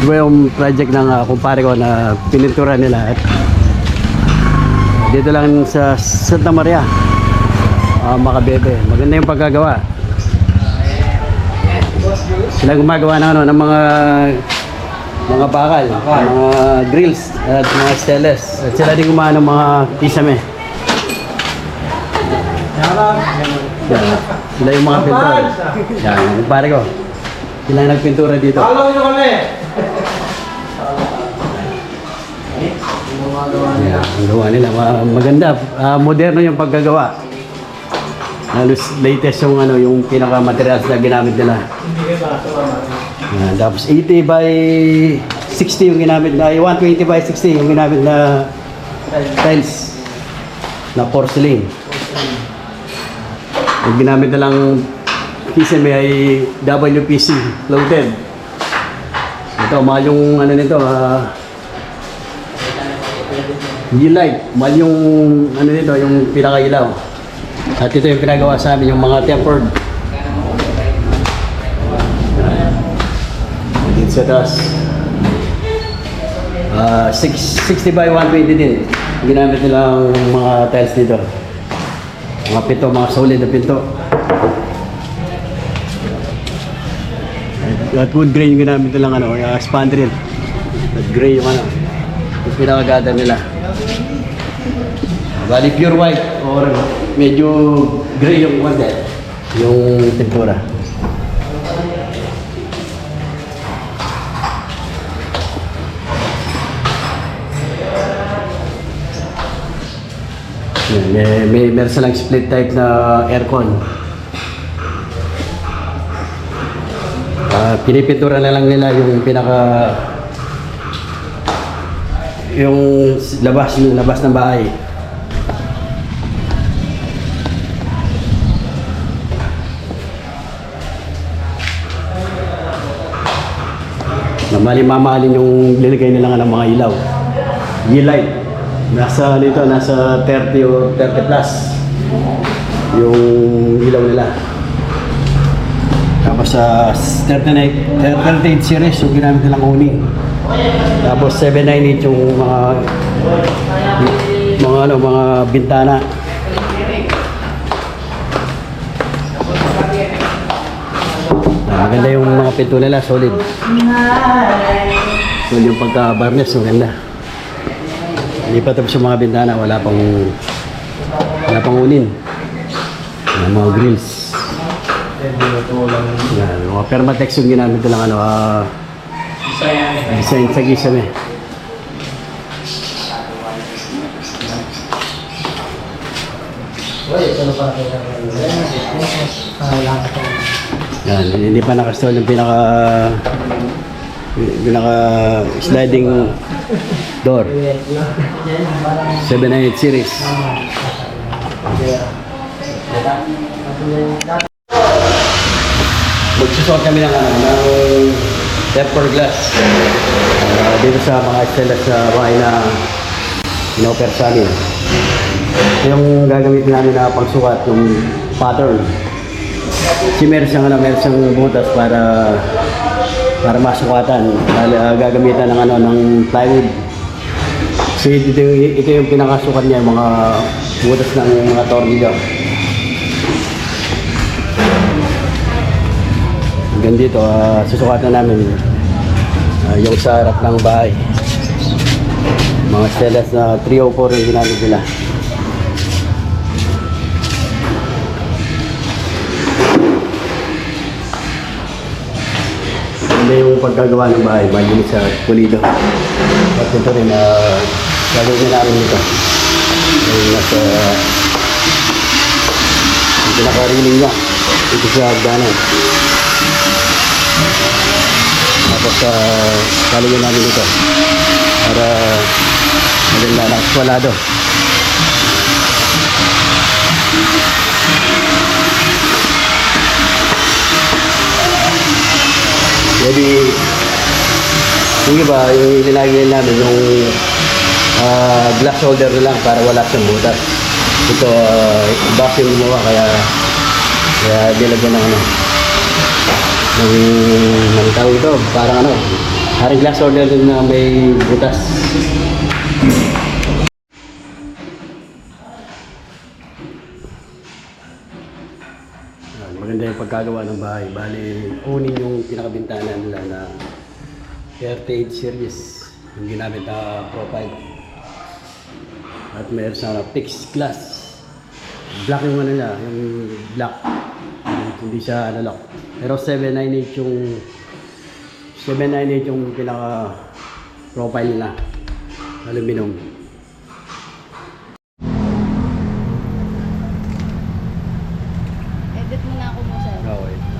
Ito yung project ng uh, kumpare ko na pinintura nila at dito lang sa Santa Maria uh, Makabebe. Maganda yung pagkagawa. Sila gumagawa ng ano ng mga mga bakal, mga grills at mga stainless. At sila din gumawa ng mga kisame. Yan. Sila yung mga pintura. Yan, yung kumpare ko. Sila nagpintura dito. Follow nyo kami! Ang gawa nila. Ma- maganda. Ah, moderno yung paggagawa. Halos latest yung ano, yung pinaka materials na ginamit nila. Yan, tapos 80 by 60 yung ginamit na, 120 by 60 yung ginamit na tiles na porcelain. Yung ginamit na lang kisame ay WPC floated. Ito, mahal yung ano nito, ah, G-Light, mahal yung ano nito, yung pinakailaw. At ito yung pinagawa sa amin, yung mga tempered. Dito sa taas. Ah, six- 60 by 120 din. Ginamit nilang mga tiles dito. Mga pinto, mga solid na pinto. At, wood grain yung ginamit nilang ano, uh, spandrel. At gray yung ano, yung pinakagada nila. Bali pure white or medyo gray yung konti, yung tempura. May, may meron silang split type na aircon. Ah, pinipintura na lang nila yung pinaka yung labas yung labas ng bahay. na mali mamahalin yung linagay nila nga ng mga ilaw. G-light. Nasa dito, nasa 30 o 30 plus yung ilaw nila. Tapos sa 39, 38 series yung ginamit nilang uni. Tapos 798 yung mga mga ano, mga bintana. Maganda yung mga pinto nila, solid. Solid yung pagka-barnes, maganda. Hindi pa tapos yung mga bintana, wala pang wala pang unin. Yung mga grills. Yan, mga permatex yung ginamit nilang ano, ah, design sa gisame. Yan, hindi pa nakastall yung pinaka pinaka sliding door. 798 series. Magsusot kami ng ano, ng tempered glass. Ah, dito sa mga estelas sa bahay na inoper sa amin. Yung gagamitin namin na pagsukat, yung pattern. Si meron siyang, ano, meron siyang butas para para masukatan. Uh, gagamitan ng ano ng plywood. So ito, ito yung pinakasukat niya, yung mga butas ng mga tornilyo. Hanggang dito, ah, susukatan namin ah, yung sa harap ng bahay. Mga stelas na 304 yung ginamit nila. Hindi yung pagkagawa ng bahay, malinis sa pulido. At ito rin, uh, gagawin na namin ito. Yung nasa, yung pinaka-reeling niya, ito sa hagdanan. Tapos, uh, gagawin namin ito para maganda na kwalado. Jadi, yung iba, yung ilalagay namin, yung ah, glass holder lang para wala siyang butas. Ito, uh, box yung gumawa, kaya kaya nilagyan ng ano, ng, ng tawag ito, parang ano, Haring glass order na may butas. Maganda yung pagkagawa ng bahay. Bali, unin yung pinakabintana nila na 38 series. Yung ginamit na profile. At mayroon sa fixed glass. Black yung ano nila, yung black. Hindi siya analog. Pero 798 yung 798 yung pinaka profile nila. Aluminum. Edit mo na ako mo sir. No.